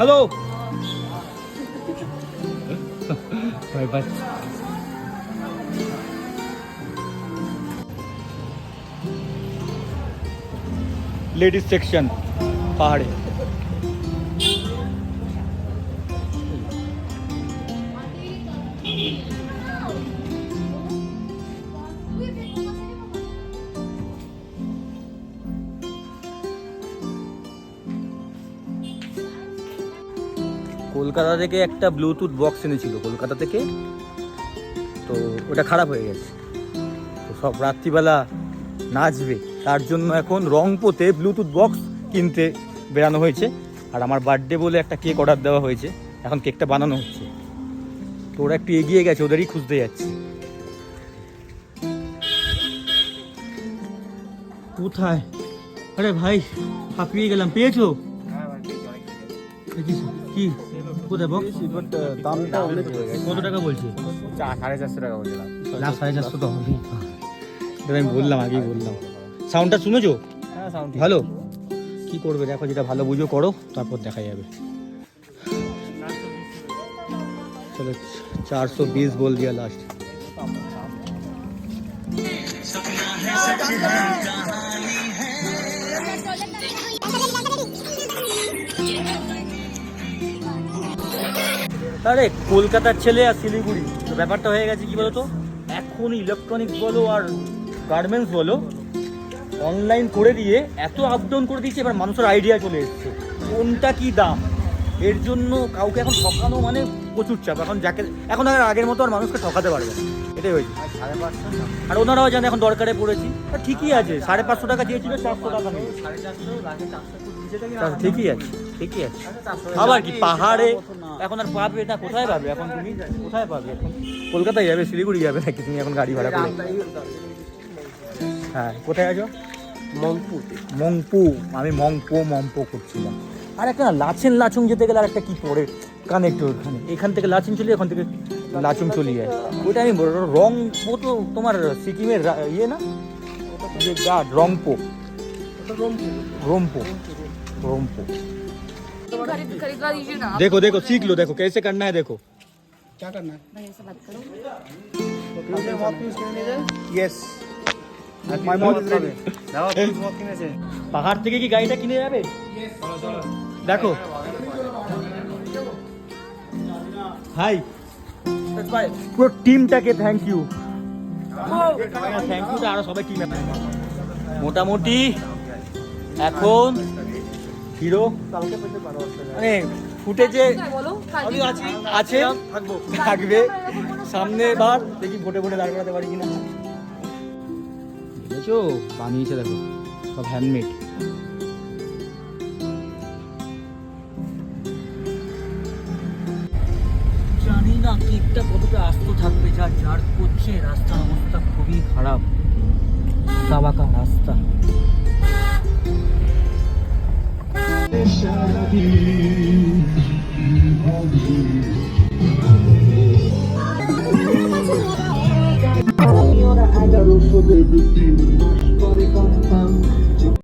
Hello bye bye ladies section पहाड़ी। কলকাতা থেকে একটা ব্লুটুথ বক্স এনেছিল কলকাতা থেকে। তো ওটা খারাপ হয়ে গেছে। তো সব রাত্রিবেলা নাচবে। তার জন্য এখন রংপোতে ব্লুটুথ বক্স কিনতে বেরানো হয়েছে। আর আমার বার্থডে বলে একটা কেক অর্ডার দেওয়া হয়েছে। এখন কেকটা বানানো হচ্ছে। তো ওরা একটু এগিয়ে গেছে ওদেরই খুঁজতে যাচ্ছি। কোথায়? আরে ভাই হাঁপিয়ে গেলাম। পেয়েছ? দেখিস, কি? কোথায় বক্স দামটা অনেক কত টাকা বলছে? সাড়ে চারশো টাকা বলছিলাম লাখ সাড়ে চারশো তো হবে এটা আমি বললাম আগেই বললাম। সাউন্ডটা শুনেছো? হ্যাঁ সাউন্ড ভালো? কি করবে? দেখো যেটা ভালো বুঝো করো তারপর দেখা যাবে। চলো চারশো বিশ বল দিয়া লাস্ট আরে, কলকাতার ছেলে আর শিলিগুড়ি। তো ব্যাপারটা হয়ে গেছে কি বলতো? এখন ইলেকট্রনিক্স বলো আর গার্মেন্টস বলো অনলাইন করে দিয়ে এত আপডাউন করে দিয়েছে, এবার মানুষের আইডিয়া চলে এসছে। কোনটা কি দাম? এর জন্য কাউকে এখন ঠকানো মানে প্রচুর চাপ। এখন যাকে এখন আর আগের মতো আর মানুষকে ঠকাতে পারবে না। এটাই হয়েছে। আর ওনারাও জানে এখন দরকারে পড়েছি। ঠিকই আছে সাড়ে পাঁচশো টাকা দিয়েছিল চারশো টাকা নেই। ঠিকই আছে ঠিকই আছে। আবার কি পাহাড়ে এখন আর পাবে না কোথায় পাবে? এখন তুমি কোথায় পাবে? এখন কলকাতায় যাবে শিলিগুড়ি যাবে নাকি? তুমি এখন গাড়ি ভাড়া করে হ্যাঁ কোথায় আছো? মংপু মংপু। আমি মংপো মম্পো করছিলাম। আর একটা লাচেন লাচুং যেতে গেলে আর একটা কি পড়ে কানেক্ট ওখানে এখান থেকে লাচেন চলে এখান থেকে লাচুং চলে যায় ওইটা আমি বলবো, রং ও তো তোমার সিকিমের রা- ইয়ে না যে গার্ড রংপো रोमपो रोमपो खरीद खरीदवा दीजिए ना आप देखो देखो सीख लो देखो कैसे करना है देखो क्या करना है भैया से बात करो yes my mom is ready দাও প্লিজ ওয়াক কিনেছে পাহাড় থেকে কি গাড়িটা কিনে যাবে দেখো ভাই। পুরো টিমটাকে থ্যাংক ইউ থ্যাংক ইউটা আরও সবাই টিমে মোটামুটি এখন হিরো মানে ফুটেজে আমি আছি আছে থাকব। থাকবে। সামনে বার দেখি ভোটে ভোটে দাঁড় করাতে পারি কিনা। দেখেছ? বানিয়েছে দেখো। সব হ্যান্ডমেড দিকটা কতটা আস্ত থাকবে যা যার করছে রাস্তার অবস্থা খুবই খারাপ। সাবাকা রাস্তা।